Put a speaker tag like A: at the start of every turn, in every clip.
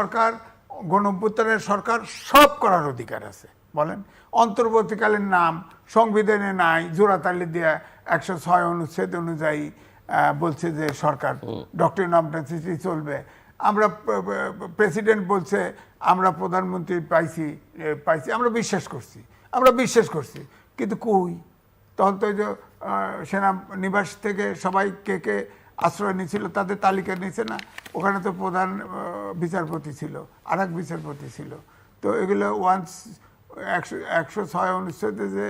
A: সরকার গণভ্যুত্থানের সরকার সব করার অধিকার আছে। বলেন অন্তর্বর্তীকালীন নাম সংবিধানে নাই জোড়াতালি দেয়া একশো ছয় অনুচ্ছেদ অনুযায়ী বলছে যে সরকার ডক্টর নমনেসিটি চলবে। আমরা প্রেসিডেন্ট বলছে আমরা প্রধানমন্ত্রী পাইছি পাইছি আমরা বিশ্বাস করছি আমরা বিশ্বাস করছি। কিন্তু কই? তখন তো সেনা নিবাস থেকে সবাই কে কে আশ্রয় নিয়েছিল, তাদের তালিকা নিয়েছে না। ওখানে তো প্রধান বিচারপতি ছিল আর এক বিচারপতি ছিল। তো এগুলো ওয়ান্স একশো একশো ছয় অনুচ্ছেদে যে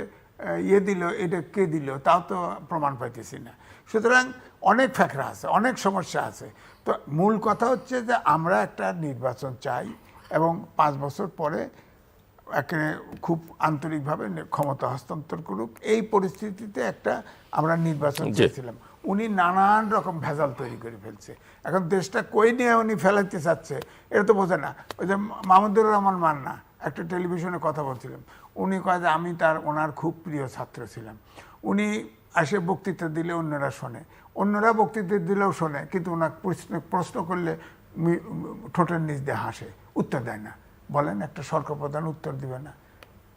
A: ইয়ে দিল, এটা কে দিল, তাও তো প্রমাণ পাইতেছি না। সুতরাং অনেক ফ্যাকরা আছে, অনেক সমস্যা আছে। তো মূল কথা হচ্ছে যে আমরা একটা নির্বাচন চাই এবং পাঁচ বছর পরে একে খুব আন্তরিকভাবে ক্ষমতা হস্তান্তর করুক। এই পরিস্থিতিতে একটা আমরা নির্বাচন। চেয়েছিলাম উনি নানান রকম ভেজাল তৈরি করে ফেলছে। এখন দেশটা কই নিয়ে উনি ফেলাইতে চাচ্ছে এটা তো বোঝে না। ওই যে মাহমুদুর রহমান মান্না একটা টেলিভিশনে কথা বলছিলাম উনি কয় যে আমি তার ওনার খুব প্রিয় ছাত্র ছিলাম। উনি এসে বক্তৃতা দিলে অন্যরা শোনে। অন্যরা বক্তৃতা দিলেও শোনে কিন্তু ওনার প্রশ্ন প্রশ্ন করলে ঠোঁটের নিচ দিয়ে হাসে উত্তর দেয় না। বলেন, একটা সরকার প্রধান উত্তর দিবে না।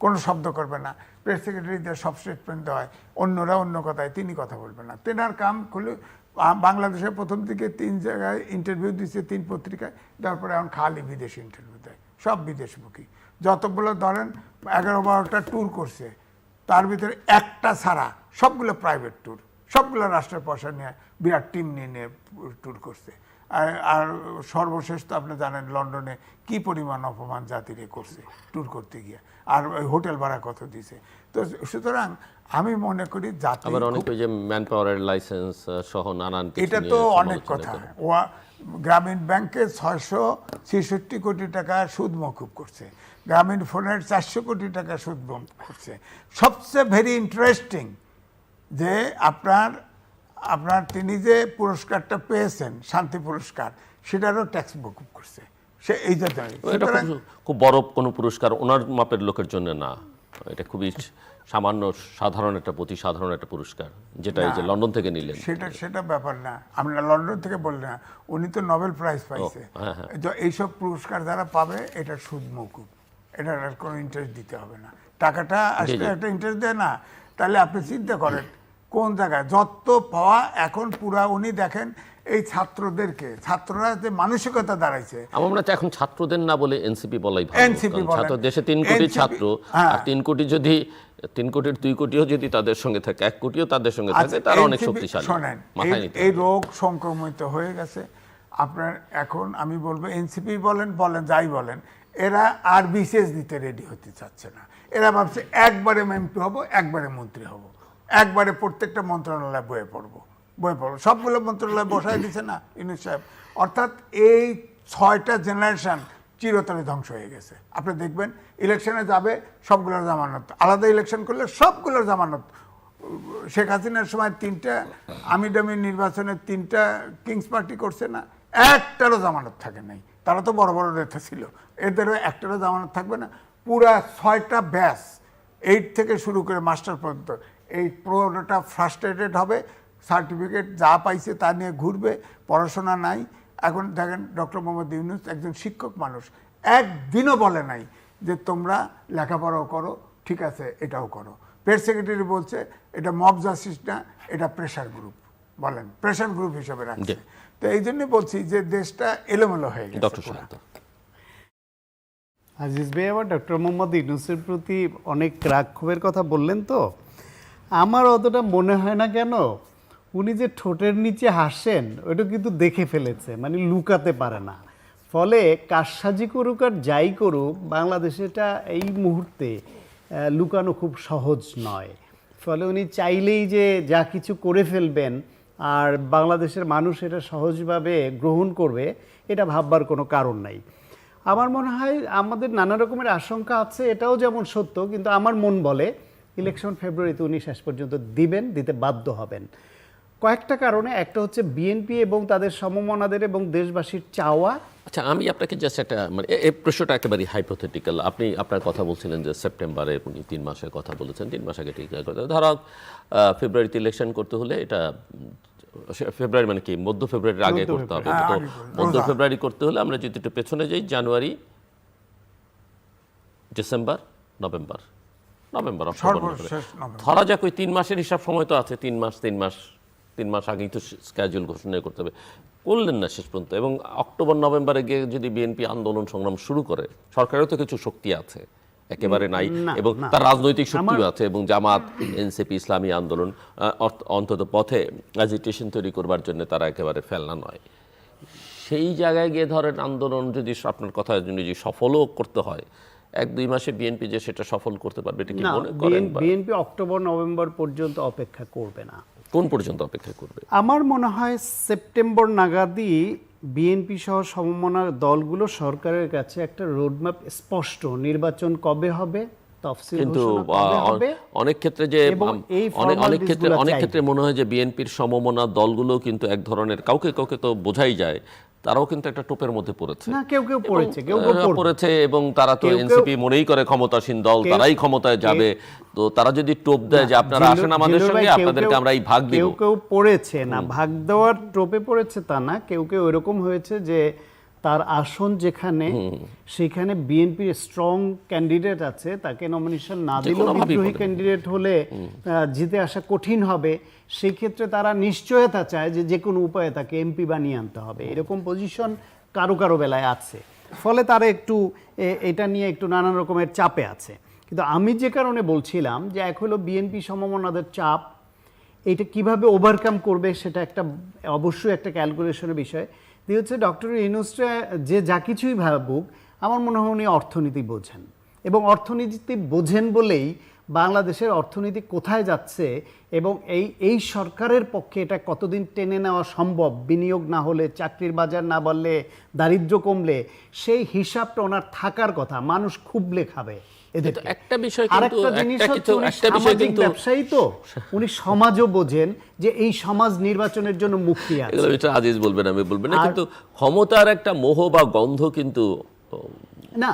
A: কোনো শব্দ করবে না। প্রেস সেক্রেটারিদের সব স্টেটমেন্ট দেওয়া হয় অন্যরা অন্য কথায়, তিনি কথা বলবেন না। তেনার কাম খুলে বাংলাদেশে প্রথম দিকে তিন জায়গায় ইন্টারভিউ দিচ্ছে তিন পত্রিকায় তারপরে এখন খালি বিদেশি ইন্টারভিউ দেয়। সব বিদেশমুখী। যতগুলো ধরেন, এগারো বারোটা ট্যুর করছে, তার ভিতরে একটা ছাড়া সবগুলো প্রাইভেট ট্যুর সবগুলো রাষ্ট্রের পয়সা নিয়ে বিরাট টিম নিয়ে নিয়ে ট্যুর করছে। আর আর সর্বশেষ তো আপনি জানেন লন্ডনে কি পরিমাণ অপমান জাতিরে করছে ট্যুর করতে গিয়ে। আর ওই হোটেল ভাড়া কত দিছে। তো সুতরাং আমি মনে করি জাতি
B: আবার অনেক ওই যে ম্যান পাওয়ারের লাইসেন্স সহ নানান
A: এটা তো অনেক কথা। ওয়া গ্রামীণ ব্যাংকে ছয়শো ছেষট্টি কোটি টাকা সুদ মকুব করছে। গ্রামীণ ফোনের চারশো কোটি টাকা সুদ মকুব করছে। সবচেয়ে ভেরি ইন্টারেস্টিং যে আপনার আপনার তিনি যে পুরস্কারটা পেয়েছেন শান্তি পুরস্কার সেটারও ট্যাক্স মকুব করছে। সে এই যে
B: এটা খুব বড় কোনো পুরস্কার ওনার মাপের লোকের জন্য না। এটা খুবই সামান্য সাধারণ একটা প্রতি সাধারণ একটা পুরস্কার যেটা এই যে লন্ডন থেকে নিলেন।
A: সেটা সেটা ব্যাপার না। আমরা লন্ডন থেকে বললেন না উনি তো নোবেল প্রাইজ পাইছে।
B: হ্যাঁ, হ্যাঁ।
A: তো এইসব পুরস্কার যারা পাবে এটা সুদ মকুব এটার আর কোনো ইন্টারেস্ট দিতে হবে না। টাকাটা আসলে। একটা ইন্টারেস্ট দেয় না। তাহলে আপনি চিন্তা করেন কোন জায়গায়? যত পাওয়া এখন পুরা উনি দেখেন এই ছাত্রদেরকে ছাত্ররা যে মানসিকতা দাঁড়াইছে।
B: আমার মনে হচ্ছে এখন ছাত্রদের না বলে এনসিপি বলাই ভালো। কারণ ছাত্র দেশে তিন কোটি ছাত্র
A: হ্যাঁ।
B: আর তিন কোটি যদি তিন কোটির দুই কোটিও যদি তাদের সঙ্গে থাকে এক কোটিও তাদের সঙ্গে থাকে
A: আচ্ছা,
B: তারা অনেক শক্তিশালী।
A: শোনেন এই-। রোগ সংক্রমিত হয়ে গেছে। আপনার এখন আমি বলব এনসিপি বলেন বলেন যাই বলেন এরা আর বিশেষ দিতে রেডি হতে চাচ্ছে না। এরা ভাবছে একবারে এমপি হব একবারে মন্ত্রী হব। একবারে প্রত্যেকটা মন্ত্রণালয় বয়ে পড়ব বয়ে পড়ব। সবগুলো মন্ত্রণালয় বসায় দিছে না ইউনুস সাহেব। অর্থাৎ এই ছয়টা জেনারেশন চিরতরে ধ্বংস হয়ে গেছে। আপনি দেখবেন, ইলেকশনে যাবে, সবগুলোর জামানত। আলাদা ইলেকশন করলে সবগুলোর জামানত। শেখ হাসিনার সময় তিনটা আমি ডামি নির্বাচনে তিনটা কিংস পার্টি করছে না, একটারও জামানত থাকে নাই। তারা তো বড় বড় নেতা ছিল। এদেরও একটারও জামানত থাকবে না। পুরা ছয়টা ব্যাস এইট থেকে শুরু করে মাস্টার পর্যন্ত এই পুরোটা ফ্রাস্ট্রেটেড হবে সার্টিফিকেট যা পাইছে তা নিয়ে ঘুরবে পড়াশোনা নাই। এখন দেখেন ডক্টর মোহাম্মদ ইউনুস একজন শিক্ষক মানুষ একদিনও বলে নাই যে তোমরা লেখাপড়াও করো ঠিক আছে এটাও করো। প্রেস সেক্রেটারি বলছে এটা মব জাস্টিস না এটা প্রেশার গ্রুপ বলেন প্রেশার গ্রুপ হিসেবে রাখছে। তো এই জন্যই বলছি যে দেশটা এলোমেলো হয়ে গেছে।
C: আজিজ ভাই আবার ডক্টর মোহাম্মদ ইউনুসের প্রতি অনেক রাগ ক্ষোভের কথা বললেন তো? আমার অতটা মনে হয় না কেন, উনি যে ঠোঁটের নিচে হাসেন, ওটা কিন্তু দেখে ফেলেছে মানে লুকাতে পারে না। ফলে কারসাজি করুক আর যাই করুক বাংলাদেশেটা এই মুহূর্তে লুকানো খুব সহজ নয়। ফলে উনি চাইলেই যে যা কিছু করে ফেলবেন, আর বাংলাদেশের মানুষ এটা সহজভাবে গ্রহণ করবে, এটা ভাববার কোনো কারণ নাই। আমার মনে হয় আমাদের নানা রকমের আশঙ্কা আছে, এটাও যেমন সত্য, কিন্তু আমার মন বলে ইলেকশন ফেব্রুয়ারিতে উনি শেষ পর্যন্ত দিবেন দিতে বাধ্য হবেন। কয়েকটা কারণে একটা হচ্ছে বিএনপি এবং তাদের সমমনাদের এবং দেশবাসীর চাওয়া।
B: আচ্ছা আমি আপনাকে জাস্ট একটা মানে এই প্রশ্নটা একেবারে হাইপোথেটিক্যাল আপনি আপনার কথা বলছিলেন যে সেপ্টেম্বরে উনি তিন মাসের কথা বলেছেন তিন মাস আগে ঠিক কথা ধরো ফেব্রুয়ারিতে ইলেকশন করতে হলে এটা ফেব্রুয়ারি মানে কি? মধ্য ফেব্রুয়ারির আগে করতে হবে। তো
A: হ্যাঁ, করতে
B: মধ্য ফেব্রুয়ারি করতে হলে আমরা যদি একটু পেছনে যাই জানুয়ারি ডিসেম্বর নভেম্বর। নভেম্বর। ধরা যাক ওই তিন মাসের হিসাব সময় তো আছে তিন মাস তিন মাস তিন মাস আগেই তো স্ক্যাজুয়াল ঘোষণা করতে হবে। করলেন না শেষ পর্যন্ত। এবং অক্টোবর নভেম্বরে গিয়ে যদি বিএনপি আন্দোলন সংগ্রাম শুরু করে সরকারেও তো কিছু শক্তি আছে একেবারে নাই। এবং। তার রাজনৈতিক শক্তিও আছে এবং জামাত এনসিপি ইসলামী আন্দোলন অন্তত পথে অ্যাজিটেশন তৈরি করবার জন্য তারা একেবারে ফেলনা নয়। সেই জায়গায় গিয়ে ধরেন আন্দোলন যদি আপনার কথা যদি সফলও করতে হয় এক দুই মাসে বিএনপি যে সেটা সফল করতে পারবে এটা কি মনে করেন
C: বিএনপি অক্টোবর নভেম্বর পর্যন্ত অপেক্ষা করবে না।
B: কোন পর্যন্ত অপেক্ষা করবে?
C: আমার মনে হয় সেপ্টেম্বর নাগাদই বিএনপি সহ সমমনার দলগুলো সরকারের কাছে একটা রোডম্যাপ স্পষ্ট নির্বাচন কবে হবে
B: কিন্তু অনেক ক্ষেত্রে যে অনেক ক্ষেত্রে অনেক ক্ষেত্রে মনে হয় যে বিএনপির সমমনা দলগুলো কিন্তু এক ধরনের কাউকে কাউকে তো বোঝাই যায় তারাও কিন্তু একটা টোপের মধ্যে পড়েছে।
C: না কেউ কেউ পড়েছে কেউ কেউ
B: পড়েছে এবং তারা তো এনসিপি মনেই করে ক্ষমতাসীন দল তারাই ক্ষমতায় যাবে। তো তারা যদি টোপ দেয় যে আপনারা আসেন আমাদের সঙ্গে আপনাদেরকে আমরা এই ভাগ দিব।
C: কেউ কেউ পড়েছে না ভাগ দেওয়ার টোপে পড়েছে তা না কেউ কেউ এরকম হয়েছে যে তার আসন যেখানে সেখানে বিএনপির স্ট্রং ক্যান্ডিডেট আছে তাকে নমিনেশন না দিলেও বিদ্রোহী ক্যান্ডিডেট হলে জিতে আসা কঠিন হবে। সেই ক্ষেত্রে তারা নিশ্চয়তা চায় যে যে কোনো উপায়ে তাকে এমপি বানিয়ে আনতে হবে। এরকম পজিশন কারও কারও বেলায় আছে। ফলে তারা একটু এটা নিয়ে একটু নানান রকমের চাপে আছে। কিন্তু আমি যে কারণে বলছিলাম যে এক হলো বিএনপি সমমনাদের চাপ এটা কীভাবে ওভারকাম করবে সেটা একটা অবশ্যই একটা ক্যালকুলেশনের বিষয়। দিয়ে হচ্ছে ডক্টর ইউনুসরা যে যা কিছুই ভাবুক, আমার মনে হয় উনি অর্থনীতি বোঝেন। এবং অর্থনীতি বোঝেন বলেই বাংলাদেশের অর্থনীতি কোথায় যাচ্ছে এবং এই এই সরকারের পক্ষে এটা কতদিন টেনে নেওয়া সম্ভব? বিনিয়োগ না হলে চাকরির বাজার না বাড়লে দারিদ্র কমলে সেই হিসাবটা ওনার থাকার কথা। মানুষ খুবলে খাবে
B: একটা বিষয়
C: আরেকটা জিনিস হচ্ছে উনি
B: বিষয়
C: সামাজিক ব্যবসায়ী তো। উনি সমাজও বোঝেন যে এই সমাজ নির্বাচনের জন্য মুক্তি আছে।
B: এগুলো আজিজ বলবেন আমি বলবেন না। কিন্তু ক্ষমতার একটা মোহ বা গন্ধ কিন্তু
C: না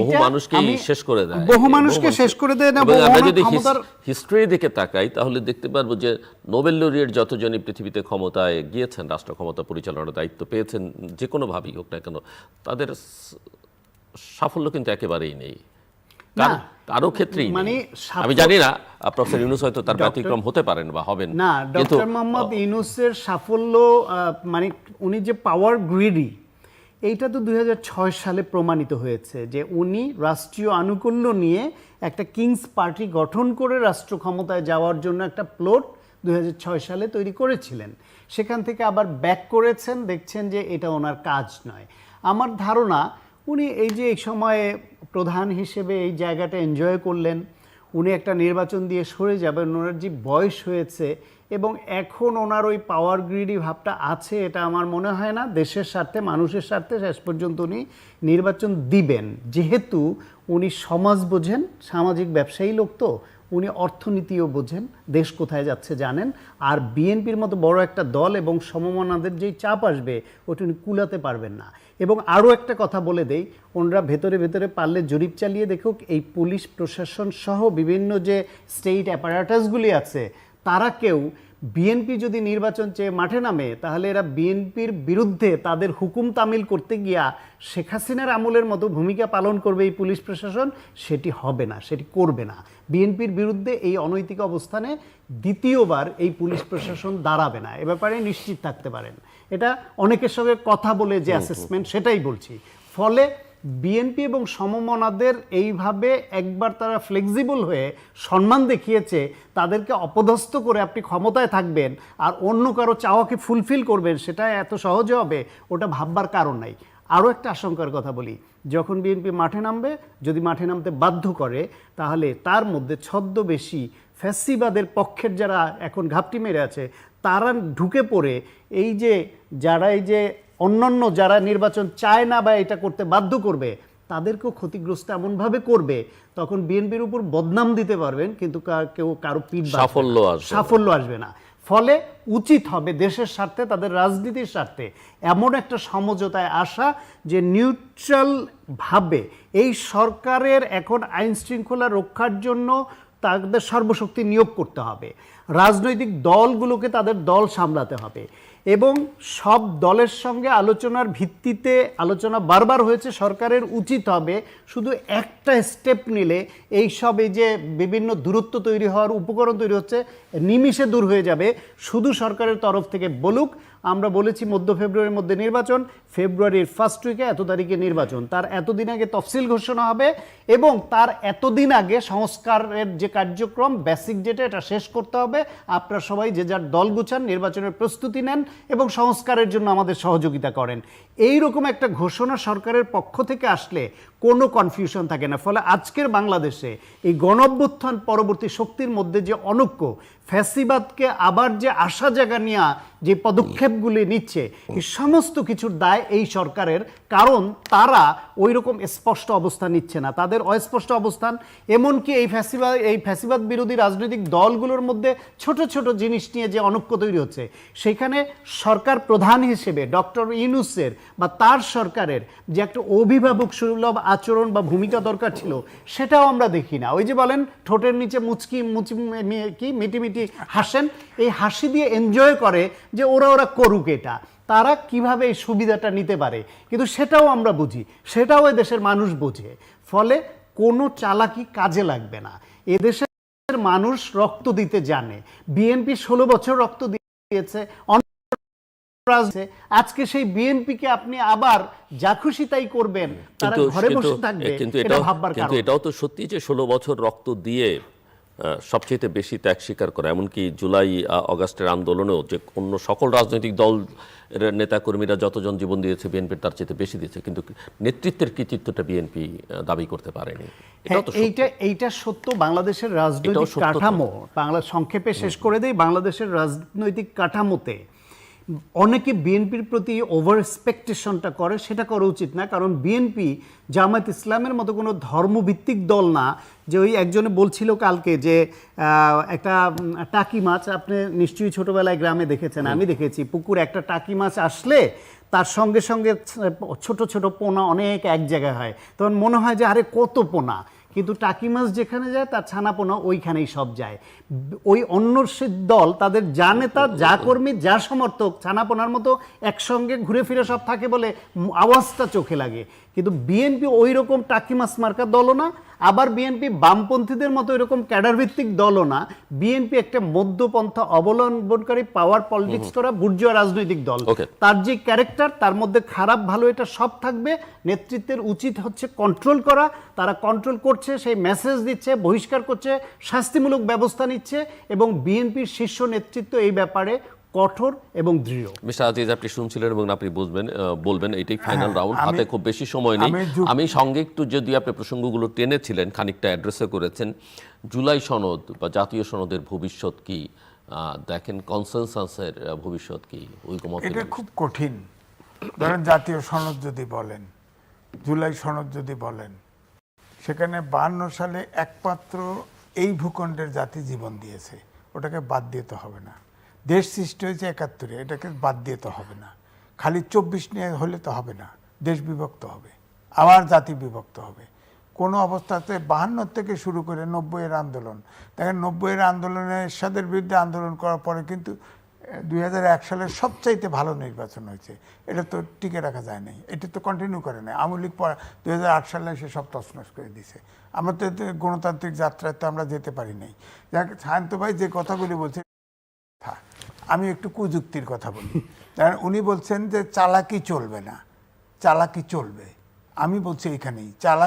B: বহু মানুষকে শেষ করে দেয়।
C: বহু মানুষকে শেষ করে দেয় না
B: আমরা যদি হিস্ট্রি দিকে তাকাই তাহলে দেখতে পারব যে নোবেল লরিয়েট যতজনই পৃথিবীতে ক্ষমতায় গিয়েছেন রাষ্ট্র ক্ষমতা পরিচালনার দায়িত্ব পেয়েছেন যে কোনোভাবেই হোক না কেন তাদের সাফল্য কিন্তু একেবারেই নেই। কার- ক্ষেত্রেই
C: মানে
B: আমি জানি না প্রফেসর ইউনুস হয়তো তার ব্যতিক্রম হতে পারেন বা হবেন
C: না ডক্টর মোহাম্মদ ইউনুসের সাফল্য মানে উনি যে পাওয়ার গ্রিডি এইটা তো দুই হাজার ছয় সালে প্রমাণিত হয়েছে যে উনি রাষ্ট্রীয় আনুকূল্য নিয়ে একটা কিংস পার্টি গঠন করে রাষ্ট্র ক্ষমতায় যাওয়ার জন্য একটা প্লট দুই হাজার ছয় সালে তৈরি করেছিলেন। সেখান থেকে আবার ব্যাক করেছেন, দেখছেন যে এটা ওনার কাজ নয়। আমার ধারণা, উনি এই যে এই সময়ে প্রধান হিসেবে এই জায়গাটা এনজয় করলেন, উনি একটা নির্বাচন দিয়ে সরে যাবেন, ওনার যে বয়স হয়েছে এবং এখন ওনার ওই পাওয়ার গ্রিডি ভাবটা আছে, এটা আমার মনে হয় না। দেশের স্বার্থে, মানুষের স্বার্থে শেষ পর্যন্ত উনি নির্বাচন দিবেন। যেহেতু উনি সমাজ বোঝেন, সামাজিক ব্যবসায়ী লোক তো, উনি অর্থনীতিও বোঝেন, দেশ কোথায় যাচ্ছে জানেন। আর বিএনপির মতো বড় একটা দল এবং সমমনাদের যেই চাপ আসবে, ওটা উনি কুলাতে পারবেন না। এবং আরও একটা কথা বলে দেই, ওনারা ভেতরে ভেতরে পারলে জরিপ চালিয়ে দেখুক, এই পুলিশ প্রশাসন সহ বিভিন্ন যে স্টেট অ্যাপারেটাসগুলি আছে তারা কেউ বিএনপি যদি নির্বাচন চেয়ে মাঠে নামে তাহলে এরা বিএনপির বিরুদ্ধে তাদের হুকুম তামিল করতে গিয়া শেখ হাসিনার আমলের মতো ভূমিকা পালন করবে এই পুলিশ প্রশাসন সেটি হবে না সেটি করবে না। বিএনপির বিরুদ্ধে এই অনৈতিক অবস্থানে দ্বিতীয়বার এই পুলিশ প্রশাসন দাঁড়াবে না এ ব্যাপারে নিশ্চিত থাকতে পারেন। এটা অনেকের সঙ্গে কথা বলে যে অ্যাসেসমেন্ট সেটাই বলছি। ফলে বিএনপি এবং সমমনাদের এইভাবে একবার তারা ফ্লেক্সিবল হয়ে সম্মান দেখিয়েছে, তাদেরকে অপদস্থ করে আপনি ক্ষমতায় থাকবেন আর অন্য কারও চাওয়াকে ফুলফিল করবেন, সেটা এত সহজে হবে, ওটা ভাববার কারণ নাই। আরও একটা আশঙ্কার কথা বলি, যখন বিএনপি মাঠে নামবে, যদি মাঠে নামতে বাধ্য করে, তাহলে তার মধ্যে ছদ্মবেশী ফ্যাসিবাদের পক্ষের যারা এখন ঘাপটি মেরে আছে, তারা ঢুকে পড়ে এই যে, যারা এই যে অন্যান্য যারা নির্বাচন চায় না বা এটা করতে বাধ্য করবে তাদেরকেও ক্ষতিগ্রস্ত এমনভাবে করবে তখন বিএনপির উপর বদনাম দিতে পারবেন কিন্তু কেউ কারও পিঠ
B: সাফল্য
C: সাফল্য আসবে না। ফলে উচিত হবে দেশের স্বার্থে তাদের রাজনীতির স্বার্থে এমন একটা সমঝোতায় আসা যে নিউট্রাল ভাবে এই সরকারের এখন আইন শৃঙ্খলা রক্ষার জন্য তাদের সর্বশক্তি নিয়োগ করতে হবে। রাজনৈতিক দলগুলোকে তাদের দল সামলাতে হবে। এবং সব দলের সঙ্গে আলোচনার ভিত্তিতে আলোচনা বারবার হয়েছে, সরকারের উচিত হবে শুধু একটা স্টেপ নিলে এই সব এই যে বিভিন্ন দূরত্ব তৈরি হওয়ার উপকরণ তৈরি হচ্ছে, নিমিষে দূর হয়ে যাবে। শুধু সরকারের তরফ থেকে বলুক আমরা বলেছি মধ্য ফেব্রুয়ারির মধ্যে নির্বাচন, ফেব্রুয়ারির ফার্স্ট উইকে এত তারিখে নির্বাচন। তার এতদিন আগে তফসিল ঘোষণা হবে এবং তার এতদিন আগে সংস্কারের যে কার্যক্রম বেসিক ডেটে এটা শেষ করতে হবে। আপনারা সবাই যে যার দল গুছান, নির্বাচনের প্রস্তুতি নেন এবং সংস্কারের জন্য আমাদের সহযোগিতা করেন। এই রকম একটা ঘোষণা সরকারের পক্ষ থেকে আসলে কোনো কনফিউশন থাকে না। ফলে আজকের বাংলাদেশে এই গণঅভ্যুত্থান পরবর্তী শক্তির মধ্যে যে অনৈক্য, ফ্যাসিবাদকে আবার যে আশা জায়গা নিয়ে যে পদক্ষেপগুলি নিচ্ছে, এই সমস্ত কিছুর দায় এই সরকারের। কারণ তারা ওই রকম স্পষ্ট অবস্থান নিচ্ছে না। তাদের অস্পষ্ট অবস্থান এমনকি এই ফ্যাসিবাদ এই ফ্যাসিবাদ বিরোধী রাজনৈতিক দলগুলোর মধ্যে ছোট ছোট জিনিস নিয়ে যে অনৈক্য তৈরি হচ্ছে, সেখানে সরকার প্রধান হিসেবে ডক্টর ইউনুসের বা তার সরকারের যে একটা অভিভাবক সুলভ আচরণ বা ভূমিকা দরকার ছিল, সেটাও আমরা দেখি না। ওই যে বলেন, ঠোঁটের নিচে মুচকি, মুচি কি, মিটি মিটি হাসেন, এই হাসি দিয়ে এনজয় করে যে ওরা ওরা করুক এটা। তারা কীভাবে এই সুবিধাটা নিতে পারে? কিন্তু সেটাও আমরা বুঝি সেটাও দেশের মানুষ বোঝে। ফলে কোনো চালাকি কাজে লাগবে না। এদেশের মানুষ রক্ত দিতে জানে। বিএনপি ষোলো বছর রক্ত দিয়েছে আজকে সেই বিএনপিকে আপনি আবার যা খুশি তাই করবেন তারা ঘরে বসে থাকবে
B: কিন্তু এটাও তো সত্যি যে ষোলো বছর রক্ত দিয়ে সবচেয়ে বেশি ত্যাগ স্বীকার করে। এমনকি জুলাই অগাস্টের আন্দোলনেও যে অন্য সকল রাজনৈতিক দল নেতা কর্মীরা যতজন জীবন দিয়েছে বিএনপির তার চেয়ে বেশি দিয়েছে। কিন্তু নেতৃত্বের কৃতিত্বটা বিএনপি দাবি করতে পারেনি।
C: হ্যাঁ, এইটা এইটা সত্য। বাংলাদেশের রাজনৈতিক। কাঠামো বাংলা সংক্ষেপে শেষ করে দেয় বাংলাদেশের রাজনৈতিক কাঠামোতে অনেকে বিএনপির প্রতি ওভার এক্সপেকটেশনটা করে, সেটা করা উচিত না। কারণ বিএনপি জামাত ইসলামের মতো কোনো ধর্মভিত্তিক দল না যে ওই একজনে বলছিল কালকে যে একটা টাকি মাছ আপনি নিশ্চয়ই ছোটবেলায় গ্রামে দেখেছেন, আমি দেখেছি। পুকুর একটা টাকি মাছ আসলে তার সঙ্গে সঙ্গে ছোট ছোট পোনা অনেক এক জায়গায় হয়। তখন মনে হয় যে আরে কত পোনা? কিন্তু টাকি মাছ যেখানে যায়, তার ছানা পোনা ওইখানেই সব যায়। ওই অন্য দল, তাদের যা নেতা, যা কর্মী, যা সমর্থক, ছানাপোনার মতো একসঙ্গে ঘুরে ফিরে সব থাকে বলে আওয়াজটা চোখে লাগে। কিন্তু বিএনপি ওই রকম টাকি মাছ মার্কা দলও না আবার বিএনপি বামপন্থীদের মতো এরকম ক্যাডার ভিত্তিক দলও না। বিএনপি একটা মধ্যপন্থা অবলম্বনকারী পাওয়ার পলিটিক্স করা বুর্জুয়া রাজনৈতিক দল। তার যে ক্যারেক্টার তার মধ্যে খারাপ ভালো এটা সব থাকবে। নেতৃত্বের উচিত হচ্ছে কন্ট্রোল করা। তারা কন্ট্রোল করছে সেই মেসেজ দিচ্ছে বহিষ্কার করছে শাস্তিমূলক ব্যবস্থা নিচ্ছে এবং বিএনপির শীর্ষ নেতৃত্ব এই ব্যাপারে কঠোর এবং দৃঢ়।
B: মিস্টার আজিজ আপনি শুনছিলেন এবং আপনি বুঝবেন বলবেন এটাই ফাইনাল
A: হ্যাঁ,
B: রাউন্ড হাতে খুব বেশি সময় নেই।
A: আমি
B: সঙ্গে একটু যদি আপনি প্রসঙ্গগুলো টেনেছিলেন খানিকটা অ্যাড্রেসও করেছেন জুলাই সনদ বা জাতীয় সনদের ভবিষ্যৎ কি? দেখেন কনসেনসাসের ভবিষ্যৎ কি? ঐকমত
A: এটা খুব কঠিন। ধরেন জাতীয় সনদ যদি বলেন জুলাই সনদ যদি বলেন সেখানে বান্ন সালে একমাত্র এই ভূখণ্ডের জাতি জীবন দিয়েছে। ওটাকে বাদ দিতে হবে না। দেশ সৃষ্টি হয়েছে একাত্তরে, এটাকে বাদ দিয়ে তো হবে না। খালি চব্বিশ নিয়ে হলে তো হবে না, দেশ বিভক্ত হবে, আবার জাতি বিভক্ত হবে। কোনো অবস্থাতে বাহান্ন থেকে শুরু করে নব্বইয়ের আন্দোলন। দেখেন নব্বইয়ের আন্দোলনের সাদের বিরুদ্ধে আন্দোলন করার পরে কিন্তু দুই এক সালের সবচাইতে ভালো নির্বাচন হয়েছে। এটা তো টিকে রাখা যায় নাই, এটা তো কন্টিনিউ করে নাই। আওয়ামী লীগ দুই হাজার আট সালে এসে সব তছনছ করে দিছে। আমরা তো গণতান্ত্রিক যাত্রায় তো আমরা যেতে পারি নাই। যাক সায়ন্ত ভাই যে কথাগুলি বলছে। আমি একটু কুযুক্তির কথা বলি। কারণ উনি বলছেন যে, চালাকি চলবে না। চালাকি চলবে। আমি বলছি এখানেই চালাকি